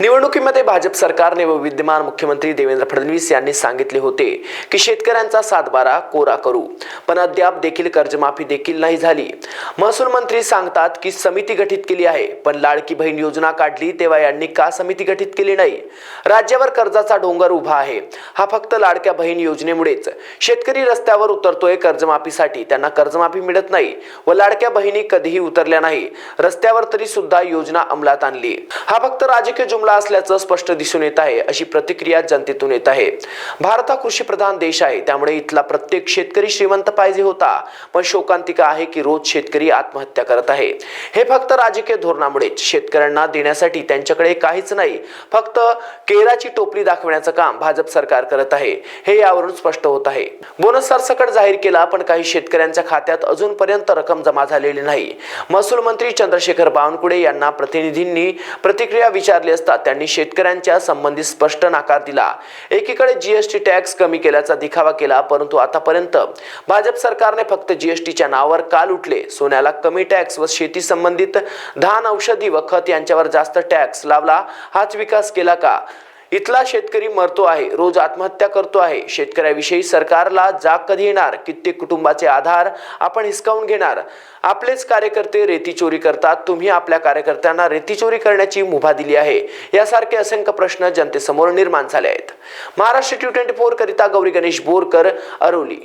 निवडणुकीमध्ये भाजप सरकारने व विद्यमान मुख्यमंत्री देवेंद्र फडणवीस यांनी सांगितले होते की शेतकऱ्यांचा सातबारा कोरा करू. पण अद्याप देखील कर्जमाफी देखील नाही झाली. महसूल मंत्री सांगतात की समिती गठीत केली आहे पण लाडकी बहीण योजना काढली तेव्हा यांनी का समिती गठीत केली नाही? राज्यावर कर्जाचा डोंगर उभा आहे. हा फक्त लाडक्या बहीण योजनेमुळेच. शेतकरी रस्त्यावर उतरतोय कर्जमाफीसाठी. त्यांना कर्जमाफी मिळत नाही व लाडक्या बहिणी कधीही उतरल्या नाही. रस्त्यावर तरी सुद्धा योजना अंमलात आणली. हा फक्त राजकीय जुमला असल्याचं स्पष्ट दिसून येत आहे. अशी प्रतिक्रिया जनतेतून येत आहे. भारत हा कृषी प्रधान देश आहे. त्यामुळे इथला प्रत्येक शेतकरी श्रीमंत पाहिजे होता. पण शोकांतिका आहे की रोज शेतकरी आत्महत्या करत आहे. हे फक्त राजकीय धोरणामुळेच. शेतकऱ्यांना देण्यासाठी त्यांच्याकडे काहीच नाही. फक्त केराची टोपली दाखवण्याचं काम भाजप सरकार करत आहे. हे यावरून स्पष्ट होत आहे. बोनस सरसकट जाहीर केला पण काही शेतकऱ्यांच्या खात्यात अजूनपर्यंत रक्कम जमा झालेली नाही. महसूल मंत्री चंद्रशेखर बावनकुळे यांना प्रतिनिधींनी प्रतिक्रिया विचारली असता त्यांनी शेतकऱ्यांच्या संबंधित स्पष्ट नकार दिला. एकीकडे जीएसटी टॅक्स कमी केल्याचा दिखावा केला परंतु आतापर्यंत भाजप सरकारने फक्त जीएसटीच्या नावावर काल उठले. सोन्याला कमी टॅक्स व शेती संबंधित धान औषधी व खत यांच्यावर जास्त टॅक्स लावला. हाच विकास केला का? इथला शेतकरी मरतो आहे रोज आत्महत्या करतो आहे. शेतकऱ्याविषयी सरकारला जाग कधी येणार? कित्येक कुटुंबाचे आधार आपण हिसकावून घेणार? आपलेच कार्यकर्ते रेती चोरी करतात तुम्ही आपल्या कार्यकर्त्यांना रेती चोरी करण्याची मुभा दिली आहे. यासारखे असंख्य प्रश्न जनतेसमोर निर्माण झाले आहेत. महाराष्ट्र टी ट्वेंटी फोर करिता गौरी गणेश बोरकर अरोली.